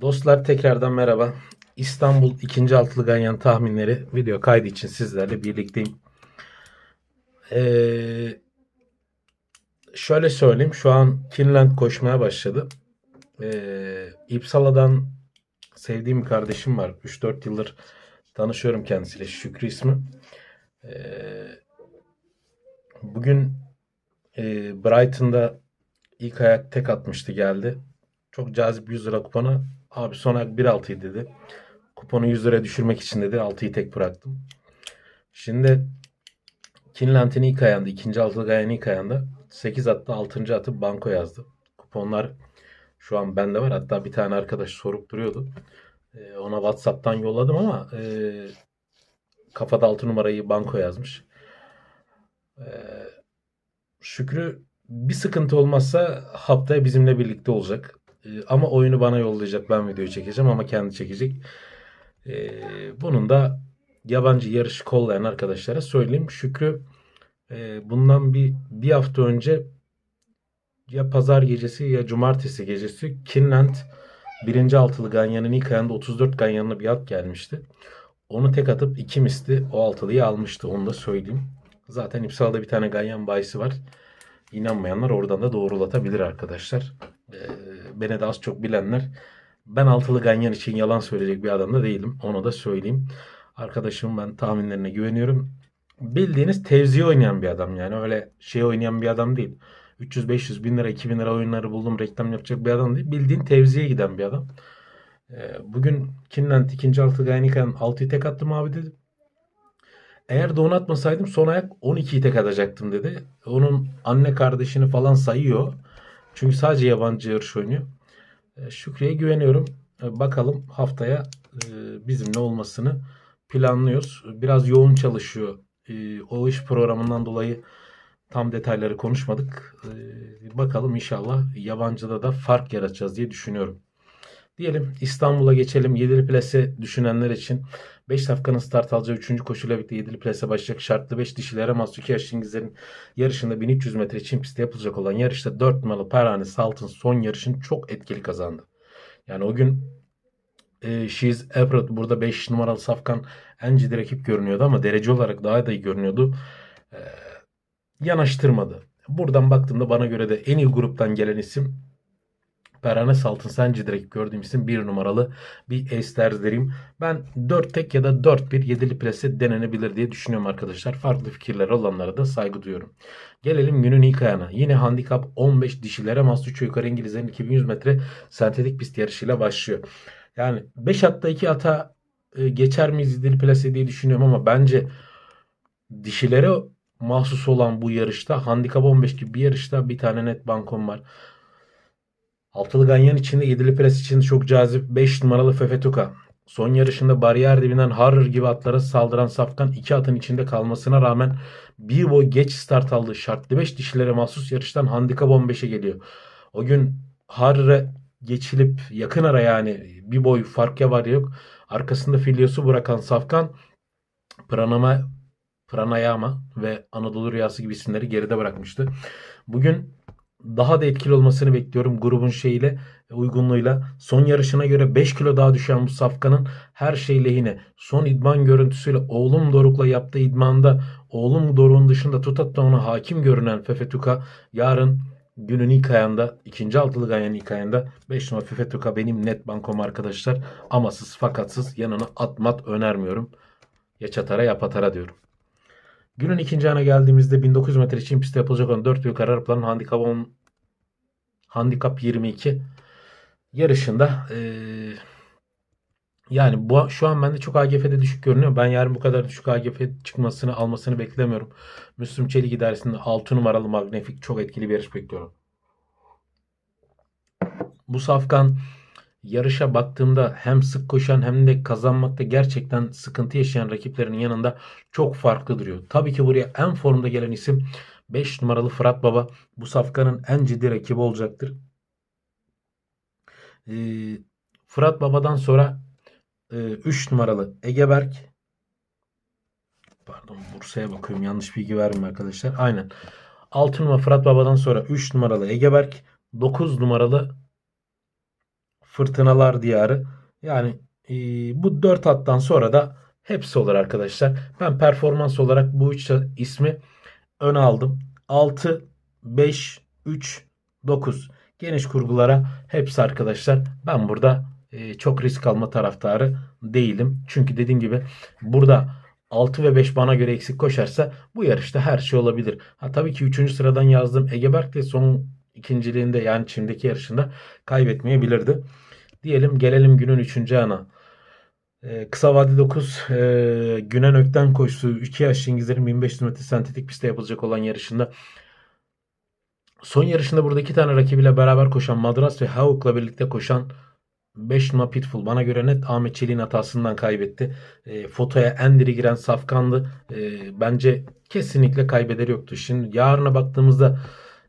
Dostlar tekrardan merhaba. İstanbul 2. altılı ganyan tahminleri video kaydı için sizlerle birlikteyim. Ee, şöyle söyleyeyim. Şu an Kinland koşmaya başladı. Ee, İpsala'dan sevdiğim bir kardeşim var. 3-4 yıldır tanışıyorum kendisiyle. Şükrü ismi. Ee, bugün e, Brighton'da ilk ayak tek atmıştı geldi. Çok cazip 100 lira kupona. Abi son ayak 1.6'yı dedi. Kuponu 100 liraya düşürmek için dedi. 6'yı tek bıraktım. Şimdi Kinlant'in ilk ayağında, ikinci altılı ayağının ilk ayağında 8 attı, 6. atı banko yazdı. Kuponlar şu an bende var. Hatta bir tane arkadaş sorup duruyordu. Ee, ona WhatsApp'tan yolladım ama e, kafada 6 numarayı banko yazmış. Ee, Şükrü bir sıkıntı olmazsa haftaya bizimle birlikte olacak. Ee, ama oyunu bana yollayacak. Ben videoyu çekeceğim ama kendi çekecek. Ee, bunun da yabancı yarışı kollayan arkadaşlara söyleyeyim. Şükrü e, bundan bir, bir hafta önce ya pazar gecesi ya cumartesi gecesi Kinland birinci altılı Ganyan'ın ilk ayağında 34 Ganyan'la bir at gelmişti. Onu tek atıp iki misli o altılıyı almıştı. Onu da söyleyeyim. Zaten İpsal'da bir tane Ganyan bayisi var. İnanmayanlar oradan da doğrulatabilir arkadaşlar. Ee, beni de az çok bilenler. Ben altılı ganyan için yalan söyleyecek bir adam da değilim. Onu da söyleyeyim. Arkadaşım ben tahminlerine güveniyorum. Bildiğiniz tevzi oynayan bir adam yani. Öyle şey oynayan bir adam değil. 300-500 bin lira 2000 lira oyunları buldum reklam yapacak bir adam değil. Bildiğin tevziye giden bir adam. Ee, bugün Kinland ikinci altı Gaynikan 6'yı tek attım abi dedi. Eğer de onu atmasaydım son ayak 12'yi tek atacaktım dedi. Onun anne kardeşini falan sayıyor. Çünkü sadece yabancı yarış oynuyor. E, Şükrü'ye güveniyorum. E, Bakalım haftaya e, bizimle olmasını planlıyoruz. Biraz yoğun çalışıyor. O iş programından dolayı tam detayları konuşmadık. Bakalım inşallah yabancıda da fark yaratacağız diye düşünüyorum. Diyelim İstanbul'a geçelim. Yedili plase düşünenler için 5 safkanın start alacağı 3. koşuyla birlikte Yedili plase başlayacak şartlı 5 dişilere Masuki Yaş İngilizlerin yarışında 1300 metre çim pistte yapılacak olan yarışta 4 numaralı Perhane Salt'ın son yarışını çok etkili kazandı. Yani o gün e, She's April burada 5 numaralı safkan en ciddi rakip görünüyordu ama derece olarak daha da iyi görünüyordu. E, yanaştırmadı. Buradan baktığımda bana göre de en iyi gruptan gelen isim Perhane Salt'ın sence direkt gördüğüm isim bir numaralı bir Ester derim. Ben 4 tek ya da 4-1 yedili plase denenebilir diye düşünüyorum arkadaşlar. Farklı fikirler olanlara da saygı duyuyorum. Gelelim günün ilk ayağına. Yine handikap 15 dişilere 3 yukarı İngilizlerin 2100 metre sentetik pist yarışıyla başlıyor. Yani 5 atta 2 ata e, geçer miyiz yedili plase diye düşünüyorum ama bence dişilere mahsus olan bu yarışta handikap 15 gibi bir yarışta bir tane net bankom var. Altılı ganyan içinde yedili pres içinde çok cazip 5 numaralı Fefetuka. Son yarışında bariyer dibinden Harrer gibi atlara saldıran Safkan iki atın içinde kalmasına rağmen bir boy geç start aldı. Şartlı 5 dişilere mahsus yarıştan handikap 15'e geliyor. O gün Harrer'e geçilip yakın ara yani bir boy fark ya var yok. Arkasında filyosu bırakan Safkan Pranama, Pranayama ve Anadolu Rüyası gibi isimleri geride bırakmıştı. Bugün daha da etkili olmasını bekliyorum grubun şeyiyle uygunluğuyla. Son yarışına göre 5 kilo daha düşen bu Safkan'ın her şey lehine. Son idman görüntüsüyle oğlum Doruk'la yaptığı idmanda oğlum Doruk'un dışında tutatta ona hakim görünen Fefetuka yarın günün ilk ayında ikinci altılı ganyanın ilk ayında 5 numara Fefetuka benim net bankom arkadaşlar. Amasız fakatsız yanına atmat önermiyorum. Ya çatara ya patara diyorum. Günün ikinci ana geldiğimizde 1900 metre için pistte yapılacak olan 4 yukarı Arapların handikap 10 handikap 22 yarışında eee, yani bu şu an bende çok AGF'de düşük görünüyor. Ben yarın bu kadar düşük AGF çıkmasını almasını beklemiyorum. Müslüm Çelik idaresinde 6 numaralı Magnifik çok etkili bir yarış bekliyorum. Bu safkan yarışa baktığımda hem sık koşan hem de kazanmakta gerçekten sıkıntı yaşayan rakiplerinin yanında çok farklı duruyor. Tabii ki buraya en formda gelen isim 5 numaralı Fırat Baba. Bu safkanın en ciddi rakibi olacaktır. Ee, Fırat Baba'dan sonra 3 numaralı Egeberk. Pardon Bursa'ya bakıyorum yanlış bilgi vermeyeyim arkadaşlar. Aynen. 6 numara Fırat Baba'dan sonra 3 numaralı Egeberk. 9 numaralı Fırtınalar Diyarı. Yani e, bu 4 attan sonra da hepsi olur arkadaşlar. Ben performans olarak bu üç ismi öne aldım. 6, 5, 3, 9. Geniş kurgulara hepsi arkadaşlar. Ben burada e, çok risk alma taraftarı değilim. Çünkü dediğim gibi burada 6 ve 5 bana göre eksik koşarsa bu yarışta her şey olabilir. Ha tabii ki 3. sıradan yazdığım Egeberk de son ikinciliğinde yani Çim'deki yarışında kaybetmeyebilirdi. Diyelim gelelim günün 3. ana. Ee, kısa vade 9 e, Günen Ökten koştuğu 2 yaş İngilizlerin 1500 metre sentetik pistte yapılacak olan yarışında son yarışında burada iki tane rakibiyle beraber koşan Madras ve Havuk'la birlikte koşan 5 numara Pitful bana göre net Ahmet Çelik'in hatasından kaybetti. E, fotoya en diri giren Safkan'dı. E, bence kesinlikle kaybeder yoktu. Şimdi yarına baktığımızda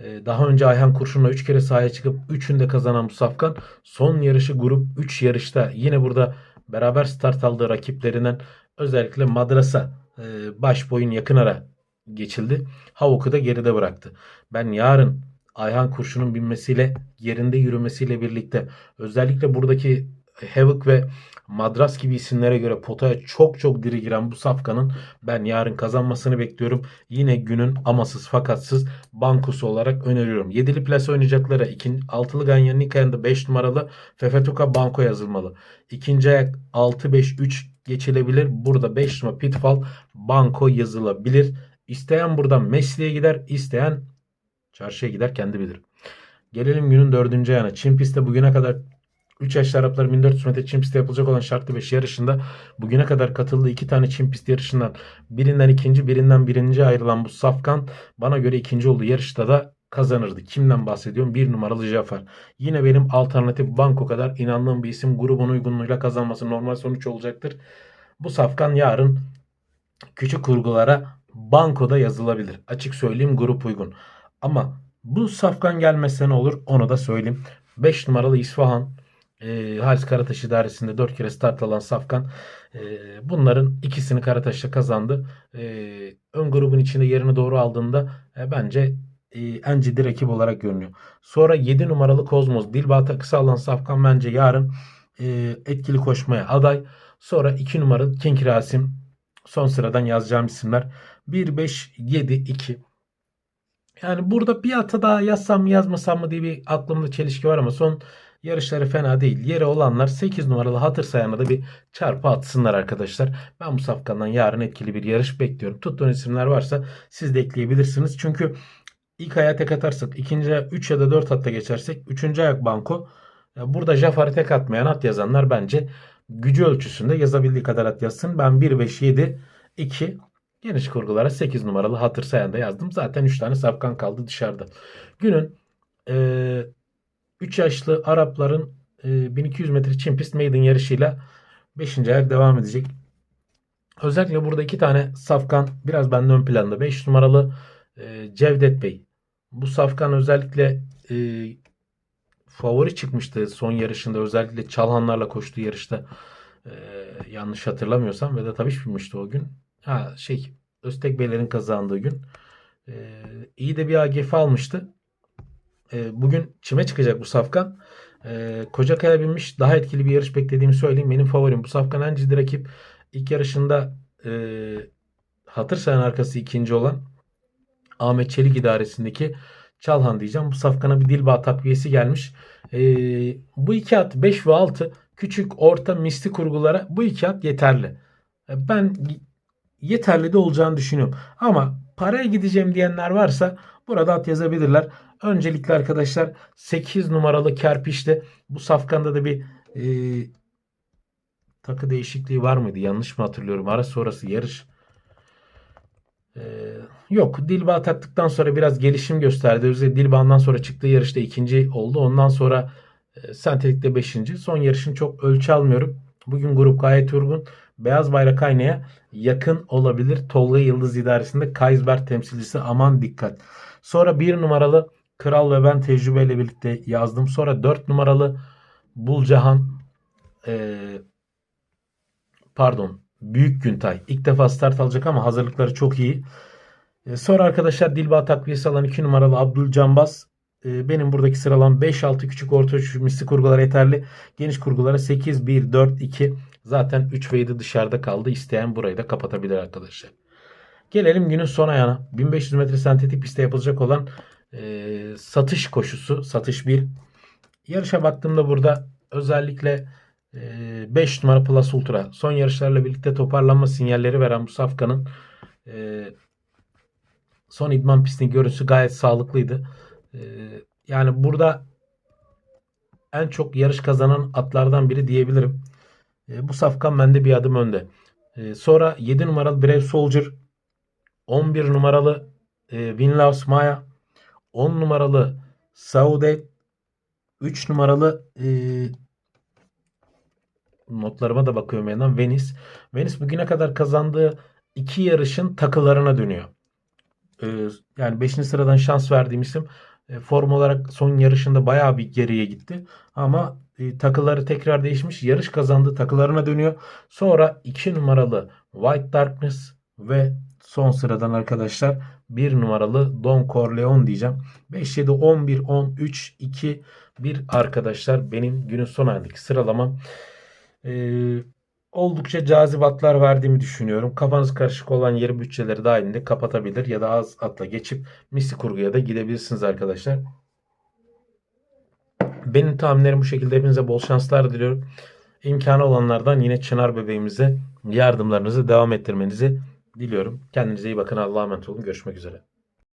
daha önce Ayhan Kurşun'la 3 kere sahaya çıkıp 3'ünde kazanan bu Safkan son yarışı grup 3 yarışta yine burada beraber start aldığı rakiplerinden özellikle Madrasa e, baş boyun yakın ara geçildi. Havuk'u da geride bıraktı. Ben yarın Ayhan Kurşun'un binmesiyle yerinde yürümesiyle birlikte özellikle buradaki Havoc ve Madras gibi isimlere göre potaya çok çok diri giren bu safkanın ben yarın kazanmasını bekliyorum. Yine günün amasız fakatsız bankosu olarak öneriyorum. Yedili plase oynayacaklara ikinci, altılı Ganyan'ın ilk ayında 5 numaralı Fefetuka banko yazılmalı. İkinci ayak 6-5-3 geçilebilir. Burada 5 numara Pitfall banko yazılabilir. İsteyen buradan Mesli'ye gider. isteyen çarşıya gider kendi bilir. Gelelim günün dördüncü ayağına. Çin pistte bugüne kadar 3 yaşlı Araplar 1400 metre Çin pistte yapılacak olan şartlı 5 yarışında bugüne kadar katıldığı 2 tane Çin pist yarışından birinden ikinci birinden birinci ayrılan bu Safkan bana göre ikinci olduğu yarışta da kazanırdı. Kimden bahsediyorum? Bir numaralı Jafer. Yine benim alternatif banko kadar inandığım bir isim grubun uygunluğuyla kazanması normal sonuç olacaktır. Bu Safkan yarın küçük kurgulara bankoda yazılabilir. Açık söyleyeyim grup uygun. Ama bu Safkan gelmezse ne olur onu da söyleyeyim. 5 numaralı İsfahan e, Halis Karataş idaresinde 4 kere start alan Safkan e, bunların ikisini Karataş'ta kazandı. E, ön grubun içinde yerini doğru aldığında e, bence e, en ciddi rakip olarak görünüyor. Sonra 7 numaralı Kozmos Dilba takısı alan Safkan bence yarın e, etkili koşmaya aday. Sonra 2 numaralı King Rasim son sıradan yazacağım isimler 1 5 7 2 yani burada bir ata daha yazsam mı yazmasam mı diye bir aklımda çelişki var ama son yarışları fena değil. Yeri olanlar 8 numaralı hatır sayana da bir çarpı atsınlar arkadaşlar. Ben bu safkandan yarın etkili bir yarış bekliyorum. Tuttuğun isimler varsa siz de ekleyebilirsiniz. Çünkü ilk ayağa tek atarsak, ikinci 3 ya da 4 hatta geçersek, üçüncü ayak banko. Burada Jafar'ı tek atmayan at yazanlar bence gücü ölçüsünde yazabildiği kadar at yazsın. Ben 1, 5, 7, 2 Geniş kurgulara 8 numaralı hatır sayanda yazdım. Zaten 3 tane safkan kaldı dışarıda. Günün e, 3 yaşlı Arapların e, 1200 metre çim pist maiden yarışıyla 5. ayak devam edecek. Özellikle burada 2 tane safkan biraz benden ön planda. 5 numaralı e, Cevdet Bey. Bu safkan özellikle e, favori çıkmıştı son yarışında. Özellikle Çalhanlarla koştuğu yarışta. E, yanlış hatırlamıyorsam ve de tabii binmişti o gün. Ha şey Öztek Beylerin kazandığı gün. Ee, iyi de bir AGF almıştı. Ee, bugün çime çıkacak bu Safkan. Ee, Kocakaya binmiş. Daha etkili bir yarış beklediğimi söyleyeyim. Benim favorim bu Safkan en ciddi rakip. İlk yarışında e, hatır sayan arkası ikinci olan Ahmet Çelik idaresindeki Çalhan diyeceğim. Bu Safkan'a bir Dilba takviyesi gelmiş. E, bu iki at 5 ve 6 küçük orta misli kurgulara bu iki at yeterli. Ben yeterli de olacağını düşünüyorum. Ama paraya gideceğim diyenler varsa burada at yazabilirler. Öncelikle arkadaşlar 8 numaralı Kerpiç'te bu safkanda da bir e, takı değişikliği var mıydı? Yanlış mı hatırlıyorum? Ara sonrası yarış. E, yok. Dilba taktıktan sonra biraz gelişim gösterdi. Özellikle Dilba'ndan sonra çıktığı yarışta ikinci oldu. Ondan sonra e, sentetikte beşinci. Son yarışın çok ölçü almıyorum. Bugün grup gayet uygun. Beyaz bayrak aynaya yakın olabilir. Tolga Yıldız idaresinde Kaysberg temsilcisi aman dikkat. Sonra bir numaralı Kral ve ben tecrübeyle birlikte yazdım. Sonra dört numaralı Bulcahan e, pardon Büyük Güntay. ilk defa start alacak ama hazırlıkları çok iyi. E, sonra arkadaşlar Dilba takviyesi alan 2 numaralı Abdülcanbaz e, benim buradaki sıralam 5-6 küçük orta uç misli kurgulara yeterli. Geniş kurgulara 8, 1, 4, 2. Zaten 3 ve 7 dışarıda kaldı. İsteyen burayı da kapatabilir arkadaşlar. Gelelim günün son ayağına. 1500 metre sentetik pistte yapılacak olan e, satış koşusu. Satış 1. Yarışa baktığımda burada özellikle 5 numara Plus Ultra son yarışlarla birlikte toparlanma sinyalleri veren bu safkanın e, son idman pistinin görüntüsü gayet sağlıklıydı. E, yani burada en çok yarış kazanan atlardan biri diyebilirim. E, bu safkan bende bir adım önde. E, sonra 7 numaralı Brave Soldier 11 numaralı e, Winlaus Maya 10 numaralı Saudet 3 numaralı e, notlarıma da bakıyorum yandan Venice. Venice bugüne kadar kazandığı iki yarışın takılarına dönüyor. Ee, yani 5. sıradan şans verdiğim isim e, form olarak son yarışında bayağı bir geriye gitti. Ama e, takıları tekrar değişmiş. Yarış kazandığı takılarına dönüyor. Sonra 2 numaralı White Darkness ve son sıradan arkadaşlar 1 numaralı Don Corleone diyeceğim. 5, 7, 11, 10, 3, 2, 1 arkadaşlar benim günün son ayındaki sıralamam. Ee, oldukça cazip atlar verdiğimi düşünüyorum. Kafanız karışık olan yeri bütçeleri dahilinde kapatabilir ya da az atla geçip misli kurguya da gidebilirsiniz arkadaşlar. Benim tahminlerim bu şekilde. Hepinize bol şanslar diliyorum. İmkanı olanlardan yine Çınar bebeğimize yardımlarınızı devam ettirmenizi diliyorum. Kendinize iyi bakın. Allah'a emanet olun. Görüşmek üzere.